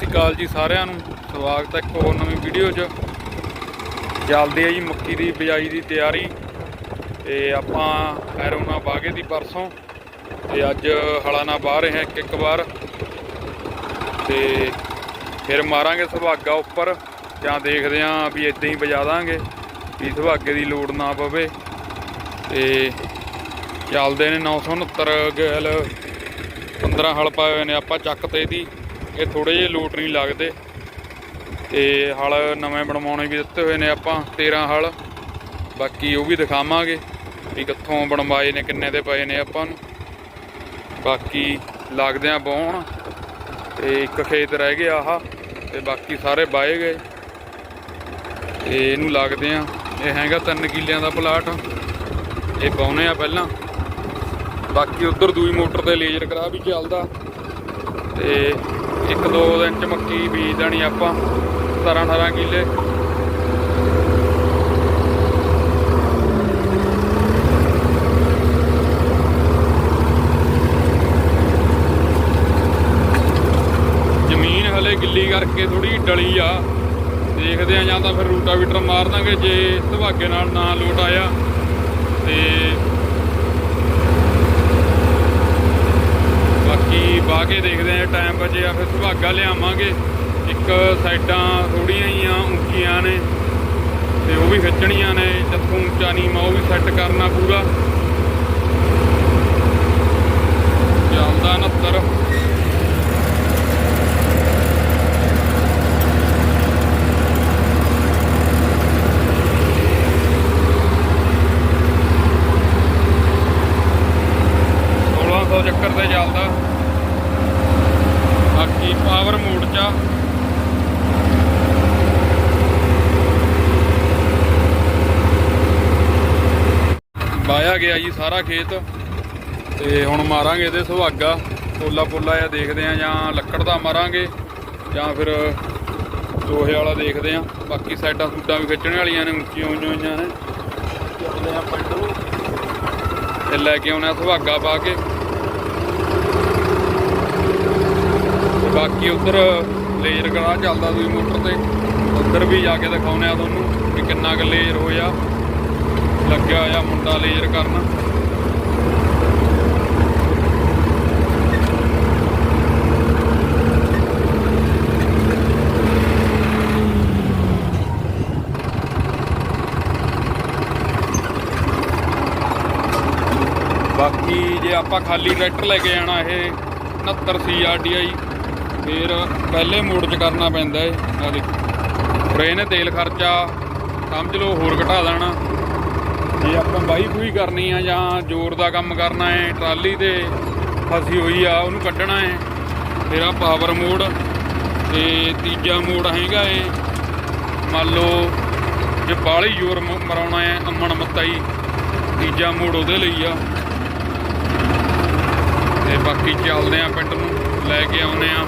ਸ਼੍ਰੀ ਅਕਾਲ ਜੀ ਸਾਰਿਆਂ ਨੂੰ। ਸਵਾਗਤ ਹੈ ਇੱਕ ਹੋਰ ਨਵੀਂ ਵੀਡੀਓ 'ਚ। ਚੱਲਦੀ ਹੈ ਜੀ ਮੱਕੀ ਦੀ ਬਿਜਾਈ ਦੀ ਤਿਆਰੀ। ਤੇ ਆਪਾਂ ਐਰੋਨਾ ਬਾਗੇ ਦੀ ਪਰਸੋਂ। ਤੇ ਅੱਜ ਹਲਾਨਾ ਬਾਹ ਰਹੇ ਹਾਂ ਇੱਕ ਇੱਕ ਵਾਰ। ਤੇ ਫਿਰ ਮਾਰਾਂਗੇ ਸੁਭਾਗਾ ਉੱਪਰ। ਜਾਂ ਦੇਖਦੇ ਆਂ ਵੀ ਇਦਾਂ ਹੀ ਵਜਾ ਦਾਂਗੇ, ਵੀ ਸੁਭਾਗੇ ਦੀ ਲੋੜ ਨਾ ਪਵੇ। ਤੇ ਚੱਲਦੇ ਨੇ 969 ਗੈਲ। 15 ਹਲ ਪਾਏ ਹੋਏ ਨੇ ਆਪਾਂ ਚੱਕ ਤੇ ਦੀ ਇਹ ਥੋੜੇ ਜਿਹੇ ਲੋਟ ਨਹੀਂ ਲੱਗਦੇ। ਤੇ ਹਲ ਨਵੇਂ ਬਣਵਾਉਣੇ ਵੀ ਦਿੱਤੇ ਹੋਏ ਨੇ ਆਪਾਂ 13 ਹਲ। ਬਾਕੀ ਉਹ ਵੀ ਦਿਖਾਵਾਂਗੇ ਵੀ ਕਿੱਥੋਂ ਬਣਵਾਏ ਨੇ, ਕਿੰਨੇ ਦੇ ਪਏ ਨੇ ਆਪਾਂ ਨੂੰ। ਬਾਕੀ ਲੱਗਦੇ ਆ ਬਾਉਣ ਤੇ ਇੱਕ ਖੇਤ ਰਹਿ ਗਿਆ ਆਹ, ਤੇ ਬਾਕੀ ਸਾਰੇ ਬਾਏ ਗਏ। ਤੇ ਇਹਨੂੰ ਲੱਗਦੇ ਆ, ਇਹ ਹੈਗਾ 3 ਕਿੱਲਿਆਂ ਦਾ ਪਲਾਟ। ਇਹ ਪਾਉਨੇ ਆ ਪਹਿਲਾਂ। ਬਾਕੀ ਉਧਰ ਦੂਈ ਮੋਟਰ ਤੇ ਲੇਜ਼ਰ ਕਰਾ ਵੀ ਚੱਲਦਾ। ਤੇ ਇੱਕ ਦੋ ਦਿਨ ਚ ਮੱਕੀ ਬੀਜ ਦੇਣੀ ਆਪਾਂ 17 18 ਕਿੱਲੇ। ਜ਼ਮੀਨ ਹਲੇ ਗਿੱਲੀ ਕਰਕੇ ਥੋੜੀ ਡਲੀ ਆ। ਦੇਖਦੇ ਆ ਜਾਂ ਤਾਂ ਫਿਰ ਰੂਟਾਵੀਟਰ ਮਾਰ ਦਾਂਗੇ ਜੇ ਸੁਭਾਗੇ ਨਾਲ ਨਾ ਲੋਟ ਆਇਆ। ਤੇ ਬਾਕੀ ਬਾਹ ਕੇ ਦੇਖਦੇ ਆ ਟਾਈਮ ਬਚਿਆ, ਫਿਰ ਸੁਭਾਗਾ ਲਿਆਵਾਂਗੇ। ਇੱਕ ਸਾਈਡਾਂ ਥੋੜੀਆਂ ਹੀ ਆ ਉੱਚੀਆਂ ਨੇ ਤੇ ਉਹ ਵੀ ਖਿੱਚਣੀਆਂ ਨੇ, ਜਿੱਥੋਂ ਉੱਚਾ ਨੀਵਾਂ ਉਹ ਵੀ ਸੈੱਟ ਕਰਨਾ ਪੂਰਾ। ਚੱਲਦਾ 69 1600 ਚੱਕਰ ਤੇ ਚੱਲਦਾ। ਬਾਕੀ ਪਾਵਰ ਮੋਡ ਚ ਆ। ਵਾਇਆ ਗਿਆ ਜੀ ਸਾਰਾ ਖੇਤ। ਤੇ ਹੁਣ ਮਾਰਾਂਗੇ ਇਹਦੇ ਸੁਹਾਗਾ। ਪੋਲਾ ਪੋਲਾ ਆ ਦੇਖਦੇ ਆ ਜਾਂ ਲੱਕੜ ਦਾ ਮਾਰਾਂਗੇ ਜਾਂ ਫਿਰ ਦੋਹੇ ਵਾਲਾ ਦੇਖਦੇ ਆ ਬਾਕੀ ਸਾਈਡਾਂ ਸੂਡਾਂ ਵੀ ਖਿੱਚਣ ਵਾਲੀਆਂ ਨੇ, ਉੱਚੀਆਂ ਹੋਈਆਂ ਹੋਈਆਂ ਨੇ। ਚੱਲਦੇ ਆ ਪਿੰਡ ਤੇ ਲੈ ਕੇ ਆਉਣਾ ਸੁਹਾਗਾ ਪਾ ਕੇ। ਬਾਕੀ ਉਧਰ ਲੇਜ਼ਰ ਕਰਾ ਚੱਲਦਾ ਦੂਈ ਮੋਟਰ ਤੇ। ਉਧਰ ਵੀ ਜਾ ਕੇ ਦਿਖਾਉਨੇ ਆ ਤੁਹਾਨੂੰ ਵੀ ਕਿੰਨਾ ਕੁ ਲੇਜ਼ਰ ਹੋਇਆ। ਲੱਗਿਆ ਹੋਇਆ ਮੁੰਡਾ ਲੇਜ਼ਰ ਕਰਨ। ਬਾਕੀ ਜੇ ਆਪਾਂ ਖਾਲੀ ਟਰੈਕਟਰ ਲੈ ਕੇ ਜਾਣਾ ਇਹ 69 CRTI ਫਿਰ ਪਹਿਲੇ ਮੋੜ 'ਚ ਕਰਨਾ ਪੈਂਦਾ ਏ। ਆ ਦੇਖੋ। ਫਿਰ ਇਹਨੇ ਤੇਲ ਖਰਚਾ, ਸਮਝ ਲਓ, ਹੋਰ ਘਟਾ ਦੇਣਾ। ਜੇ ਆਪਾਂ ਬਾਈ ਬੂਈ ਕਰਨੀ ਆ ਜਾਂ ਜ਼ੋਰ ਦਾ ਕੰਮ ਕਰਨਾ ਹੈ ਟਰਾਲੀ ਤੇ ਫਸੀ ਹੋਈ ਆ, ਉਹਨੂੰ ਕੱਢਣਾ ਹੈ ਫਿਰ ਆ ਪਾਵਰ ਮੋਡ ਤੇ ਤੀਜਾ ਮੋੜ ਹੈਗਾ ਏ। ਮੰਨ ਲਓ, ਜੇ ਬਾਹਲੀ ਜ਼ੋਰ ਮ- ਮਰਾਉਣਾ ਹੈ ਅੰਮਣ ਮੱਤਾਈ, ਤੀਜਾ ਮੋੜ ਉਹਦੇ ਲਈ ਆ। ਤੇ ਬਾਕੀ ਚੱਲਦੇ ਆ ਪਿੰਡ ਨੂੰ, ਲੈ ਕੇ ਆਉਨੇ ਆ।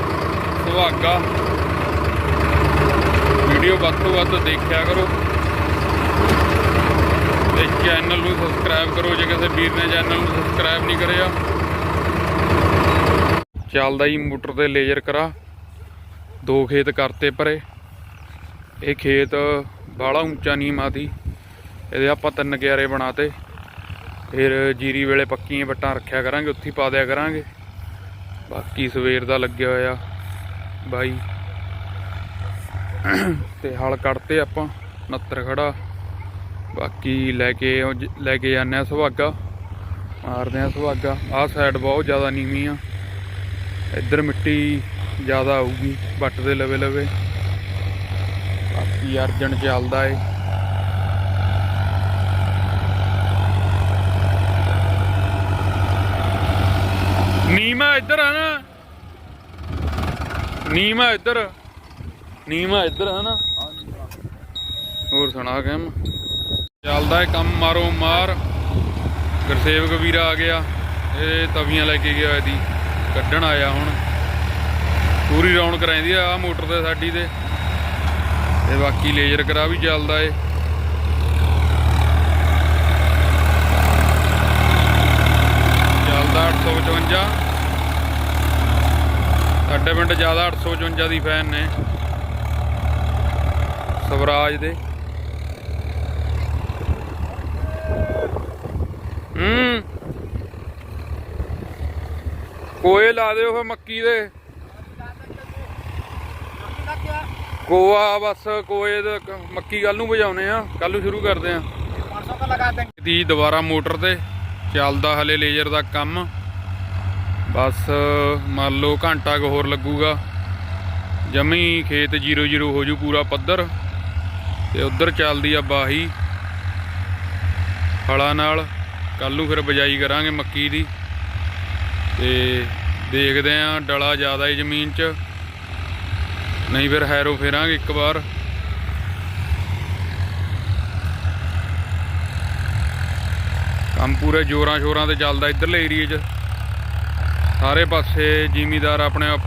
ਸੁਹਾਗਾ। ਵੀਡੀਓ ਵੱਧ ਤੋਂ ਵੱਧ ਦੇਖਿਆ ਕਰੋ। ਤੇ ਚੈਨਲ ਨੂੰ ਸਬਸਕ੍ਰਾਈਬ ਕਰੋ, ਜੇ ਕਿਸੇ ਵੀਰ ਨੇ ਚੈਨਲ ਨੂੰ ਸਬਸਕ੍ਰਾਈਬ ਨਹੀਂ ਕਰਿਆ। ਚੱਲਦਾ ਹੀ ਮੋਟਰ ਤੇ ਲੇਜ਼ਰ ਕਰਾ। ਦੋ ਖੇਤ ਕਰਤੇ ਪਰੇ। ਇਹ ਖੇਤ ਬਾਹਲਾ ਉੱਚਾ ਨਹੀਂ ਮਾਦੀ। ਇਹਦੇ ਆਪਾਂ ਤਿੰਨ ਕਿਆਰੇ ਬਣਾਤੇ। ਫਿਰ ਜੀਰੀ ਵੇਲੇ ਪੱਕੀਆਂ ਵੱਟਾਂ ਰੱਖਿਆ ਕਰਾਂਗੇ, ਉੱਥੇ ਪਾ ਦਿਆ ਕਰਾਂਗੇ। ਬਾਕੀ ਸਵੇਰ ਦਾ ਲੱਗਿਆ ਹੋਇਆ। ਬਾਈ। ਤੇ ਹਲ ਕੱਢਤੇ ਆਪਾਂ 69 ਖੜਾ। ਬਾਕੀ ਲੈ ਕੇ ਲੈ ਕੇ ਜਾਂਦੇ ਆ ਸੁਹਾਗਾ। ਮਾਰਦੇ ਆ ਸੁਹਾਗਾ। ਆਹ ਸਾਈਡ ਬਹੁਤ ਜ਼ਿਆਦਾ ਨੀਵੀਂ ਆ। ਇੱਧਰ ਮਿੱਟੀ ਜ਼ਿਆਦਾ ਆਊਗੀ, ਵੱਟ ਦੇ ਲਵੇ ਲਵੇ। ਬਾਕੀ ਅਰਜਨ ਚੱਲਦਾ ਏ। ਨੀਮਾ ਇੱਧਰ ਆ ਨਾ। ਨੀਮਾ ਇੱਧਰ। ਨੀਮਾ ਇੱਧਰ ਆ ਨਾ ਹੋਰ ਸੁਣਾ ਕੰਮ ਚੱਲਦਾ ਏ ਕੰਮ ਮਾਰੋ ਮਾਰ। ਗੁਰਸੇਵਕ ਵੀਰ ਆ ਗਿਆ। ਇਹ ਤਵੀਆਂ ਲੈ ਕੇ ਗਿਆ ਇਹਦੀ। ਕੱਢਣ ਆਇਆ ਹੁਣ। ਪੂਰੀ ਰੌਣਕ ਰਹਿੰਦੀ ਆ, ਆਹ ਮੋਟਰ ਤੇ ਸਾਡੀ ਤੇ। ਤੇ ਬਾਕੀ ਲੇਜ਼ਰ ਕਰਾ ਵੀ ਚੱਲਦਾ ਏ। ਚੱਲਦਾ 855 ਸਾਡੇ ਪਿੰਡ ਜ਼ਿਆਦਾ 854 ਦੀ ਫੈਨ ਨੇ। ਸਵਰਾਜ ਦੇ। ਹੂੰ। ਕੋਏ ਲਾ ਦਿਓ ਫੇ ਮੱਕੀ ਦੇ। ਕੋਆ ਬਸ ਕੋਏ ਦੇ ਮੱਕੀ ਗੱਲ ਨੂੰ ਭਜਾਉਨੇ ਆ। ਕੱਲ ਨੂੰ ਸ਼ੁਰੂ ਕਰਦੇ ਆ। ਦੀ ਦੁਬਾਰਾ ਮੋਟਰ ਤੇ ਚੱਲਦਾ ਹਲੇ ਲੇਜ਼ਰ ਦਾ ਕੰਮ। ਬਸ ਮੰਨ ਲਓ ਘੰਟਾ ਕੁ ਹੋਰ ਲੱਗੂਗਾ। ਜਮੀ ਖੇਤ 00 ਹੋ ਜੂ ਪੂਰਾ ਪੱਧਰ। ਤੇ ਉਧਰ ਚੱਲਦੀ ਆ ਬਾਹੀ। ਫਲਾਂ ਨਾਲ ਕੱਲ ਨੂੰ ਫਿਰ ਬਜਾਈ ਕਰਾਂਗੇ ਮੱਕੀ ਦੀ। ਤੇ ਦੇਖਦੇ ਆ ਡਲਾ ਜ਼ਿਆਦਾ ਹੈ ਜ਼ਮੀਨ 'ਚ। ਨਹੀਂ ਫਿਰ ਹੈਰੋ ਫੇਰਾਂਗੇ ਇੱਕ ਵਾਰ। ਕੰਮ ਪੂਰੇ ਜੋਰਾਂ ਸ਼ੋਰਾਂ ਤੇ ਚੱਲਦਾ ਇਧਰਲੇ ਏਰੀਏ 'ਚ। ਸਾਰੇ ਪਾਸੇ ਜ਼ਿਮੀਦਾਰ ਆਪਣੇ ਆਪ,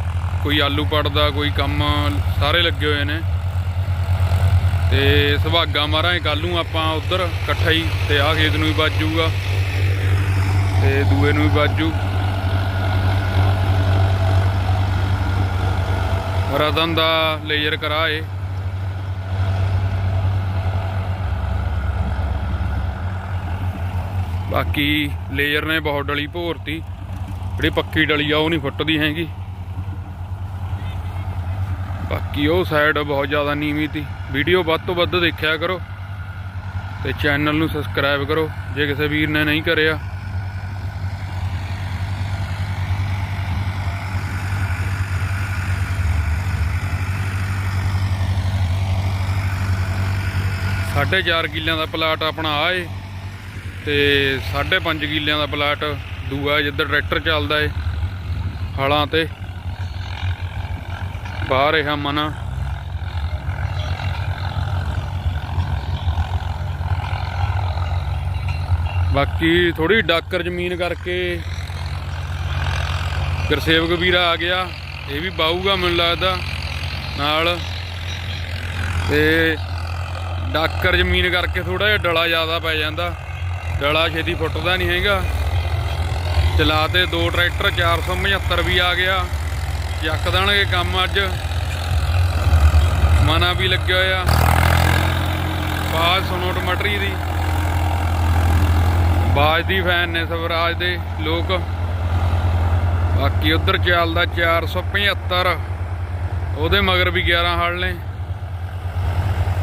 ਕੋਈ ਆਲੂ ਪੜਦਾ, ਕੋਈ ਕੰਮ, ਸਾਰੇ ਲੱਗੇ ਹੋਏ ਨੇ। ਤੇ ਸੁਭਾਗਾ ਮਾਰਾਂਗੇ ਕੱਲ ਨੂੰ ਆਪਾਂ ਉਧਰ ਇਕੱਠਾ ਹੀ, ਤੇ ਆਹ ਖੇਤ ਨੂੰ ਵੀ ਵੱਜੂਗਾ ਜਾਊਗਾ, ਤੇ ਦੂਏ ਨੂੰ ਵੀ ਵੱਜੂ ਰਤਨ ਦਾ ਲੇਜ਼ਰ ਕਰਾਏ। ਬਾਕੀ ਲੇਜ਼ਰ ਨੇ ਬਹੁਤ ਡਲੀ ਭੋਰਤੀ। ਜਿਹੜੀ ਪੱਕੀ ਡਲੀ ਆ, ਉਹ ਨਹੀਂ ਫੁੱਟਦੀ ਹੈਗੀ। ਬਾਕੀ ਉਹ ਸਾਈਡ ਬਹੁਤ ਜ਼ਿਆਦਾ ਨੀਵੀਂ ਤੀ। ਵੀਡੀਓ ਵੱਧ ਤੋਂ ਵੱਧ ਦੇਖਿਆ ਕਰੋ ਤੇ ਚੈਨਲ ਨੂੰ ਸਬਸਕ੍ਰਾਈਬ ਕਰੋ, ਜੇ ਕਿਸੇ ਵੀਰ ਨੇ ਨਹੀਂ ਕਰਿਆ। ਸਾਢੇ ਚਾਰ ਕਿੱਲਿਆਂ ਦਾ ਪਲਾਟ ਆਪਣਾ ਆ ਏ ਤੇ 5.5 ਕਿੱਲਿਆਂ ਦਾ ਪਲਾਟ ਦੂਆ ਜਿੱਧਰ ਟਰੈਕਟਰ ਚੱਲਦਾ ਏ, ਹਲਾਂ ਤੇ। ਬਾਹਰ ਇਹ ਮਨਾ। ਬਾਕੀ ਥੋੜੀ ਡਾਕਰ ਜ਼ਮੀਨ ਕਰਕੇ ਗੁਰਸੇਵਕ ਵੀਰਾ ਆ ਗਿਆ, ਇਹ ਵੀ ਬਾਊਗਾ ਮੈਨੂੰ ਲੱਗਦਾ, ਨਾਲ। ਤੇ ਡਾਕਰ ਜ਼ਮੀਨ ਕਰਕੇ ਥੋੜਾ ਜਿਹਾ ਡਲਾ ਜ਼ਿਆਦਾ ਪੈ ਜਾਂਦਾ। ਡਲਾ ਛੇਤੀ ਫੁੱਟਦਾ ਨਹੀਂ ਹੈਗਾ। ਚਲਾਤੇ ਦੋ ਟਰੈਕਟਰ 475 ਵੀ ਆ ਗਿਆ। ਚੱਕ ਦੇਣਗੇ ਕੰਮ ਅੱਜ। ਮਨਾ ਵੀ ਲੱਗਿਆ ਹੋਇਆ। ਬਾਜ ਸੁਣੋ ਟਮਾਟਰੀ ਦੀ। ਬਾਜ ਦੀ ਫੈਨ ਨੇ ਸਵਰਾਜ ਦੇ ਲੋਕ। ਬਾਕੀ ਉਧਰ ਚੱਲਦਾ 475 ਉਹਦੇ ਮਗਰ ਵੀ 11 ਹਲ ਨੇ।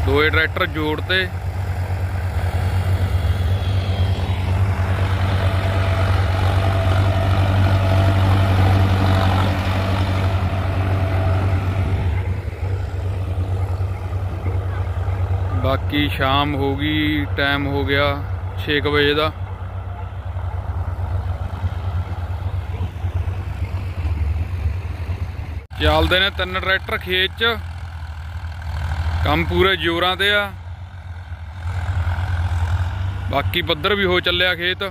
ਦੋਏ ਟਰੈਕਟਰ ਜੋੜ ਤੇ। ਬਾਕੀ ਸ਼ਾਮ ਹੋ ਗਈ ਟਾਈਮ ਹੋ ਗਿਆ 6 ਵਜੇ ਦਾ। ਚੱਲਦੇ ਨੇ ਤਿੰਨ ਟਰੈਕਟਰ ਖੇਤ 'ਚ। ਕੰਮ ਪੂਰੇ ਜ਼ੋਰਾਂ ਤੇ ਆ। ਬਾਕੀ ਪੱਧਰ ਵੀ ਹੋ ਚੱਲਿਆ ਖੇਤ।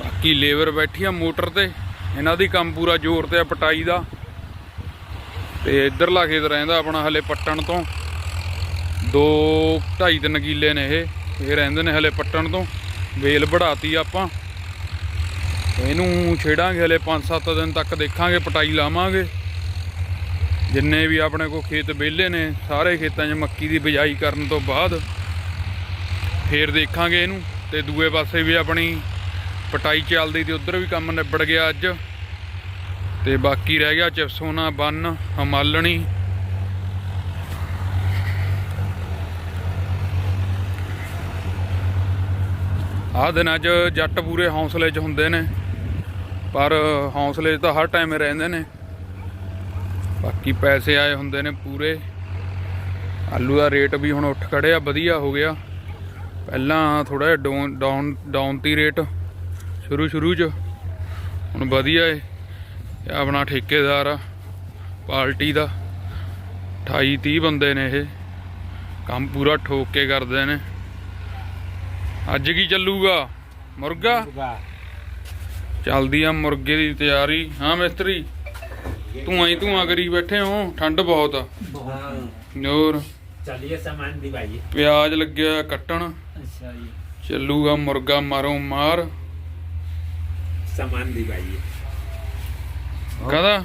ਬਾਕੀ ਲੇਬਰ ਬੈਠੀ ਆ ਮੋਟਰ ਤੇ। ਇਹਨਾਂ ਦੀ ਕੰਮ ਪੂਰਾ ਜ਼ੋਰ ਤੇ ਆ ਪਟਾਈ ਦਾ। ਤੇ ਇਧਰਲਾ ਖੇਤ ਰਹਿੰਦਾ ਆਪਣਾ ਹਲੇ ਪੱਟਣ ਤੋਂ। ਦੋ ਢਾਈ ਤਿੰਨ ਕਿੱਲੇ ਨੇ ਇਹ। ਇਹ ਰਹਿੰਦੇ ਨੇ ਹਲੇ ਪੱਟਣ ਤੋਂ। ਵੇਲ ਵੜਾਤੀ ਆਪਾਂ। ਇਹਨੂੰ ਛੇੜਾਂਗੇ ਹਲੇ 5-7 ਦਿਨ ਤੱਕ ਦੇਖਾਂਗੇ, ਪਟਾਈ ਲਾਵਾਂਗੇ। ਜਿੰਨੇ ਵੀ ਆਪਣੇ ਕੋਲ ਖੇਤ ਵਿਹਲੇ ਨੇ, ਸਾਰੇ ਖੇਤਾਂ 'ਚ ਮੱਕੀ ਦੀ ਬਿਜਾਈ ਕਰਨ ਤੋਂ ਬਾਅਦ ਫੇਰ ਦੇਖਾਂਗੇ ਇਹਨੂੰ। ਤੇ ਦੂਏ ਪਾਸੇ ਵੀ ਆਪਣੀ ਪਟਾਈ ਚੱਲਦੀ ਤੇ ਉਧਰ ਵੀ ਕੰਮ ਨਿਬੜ ਗਿਆ ਅੱਜ। ਤੇ ਬਾਕੀ ਰਹਿ ਗਿਆ ਚਿਪਸੋਨਾ, ਬੰਨ, ਹਮਾਲਣੀ ਆਹ ਦਿਨਾਂ 'ਚ ਜੱਟ ਪੂਰੇ ਹੌਸਲੇ 'ਚ ਹੁੰਦੇ ਨੇ, ਪਰ ਹੌਸਲੇ 'ਚ ਤਾਂ ਹਰ ਟਾਈਮ ਰਹਿੰਦੇ ਨੇ। ਬਾਕੀ ਪੈਸੇ ਆਏ ਹੁੰਦੇ ਨੇ ਪੂਰੇ। ਆਲੂ ਦਾ ਰੇਟ ਵੀ ਹੁਣ ਉੱਠ ਖੜਿਆ, ਵਧੀਆ ਹੋ ਗਿਆ। ਪਹਿਲਾਂ ਥੋੜਾ ਜਿਹਾ ਡਾਊਨ ਡਾਊਨ ਡਾਊਨ ਤੀ ਰੇਟ ਸ਼ੁਰੂ ਸ਼ੁਰੂ 'ਚ। ਹੁਣ ਵਧੀਆ ਏ। ਆਪਣਾ ਠੇਕੇਦਾਰ ਆ, ਪਾਰਟੀ ਦਾ। 28 30 ਬੰਦੇ ਨੇ ਇਹ। ਕੰਮ ਪੂਰਾ ਠੋਕ ਕੇ ਕਰਦੇ ਨੇ। ਅੱਜ ਕੀ ਚੱਲੂਗਾ? ਮੁਰਗਾ? ਚੱਲਦੀ ਆ ਮੁਰਗੇ ਦੀ ਤਿਆਰੀ। ਹਾਂ ਮਿਸਤਰੀ? ਤੂੰ ਐ ਤੂੰ ਆ ਕਰੀ ਬੈਠੇ ਹੋ। ਠੰਡ ਬਹੁਤ ਆ। ਹੋਰ? ਚੱਲੀਏ ਸਮਾਨ ਦੀ ਭਾਈ। ਪਿਆਜ਼ ਲੱਗਿਆ ਕੱਟਣ। ਅੱਛਾ ਜੀ। ਚੱਲੂਗਾ ਮੁਰਗਾ ਮਾਰੋ ਮਾਰ। ਸਮਾਨ ਦੀ ਭਾਈ। ਕਹਦਾ?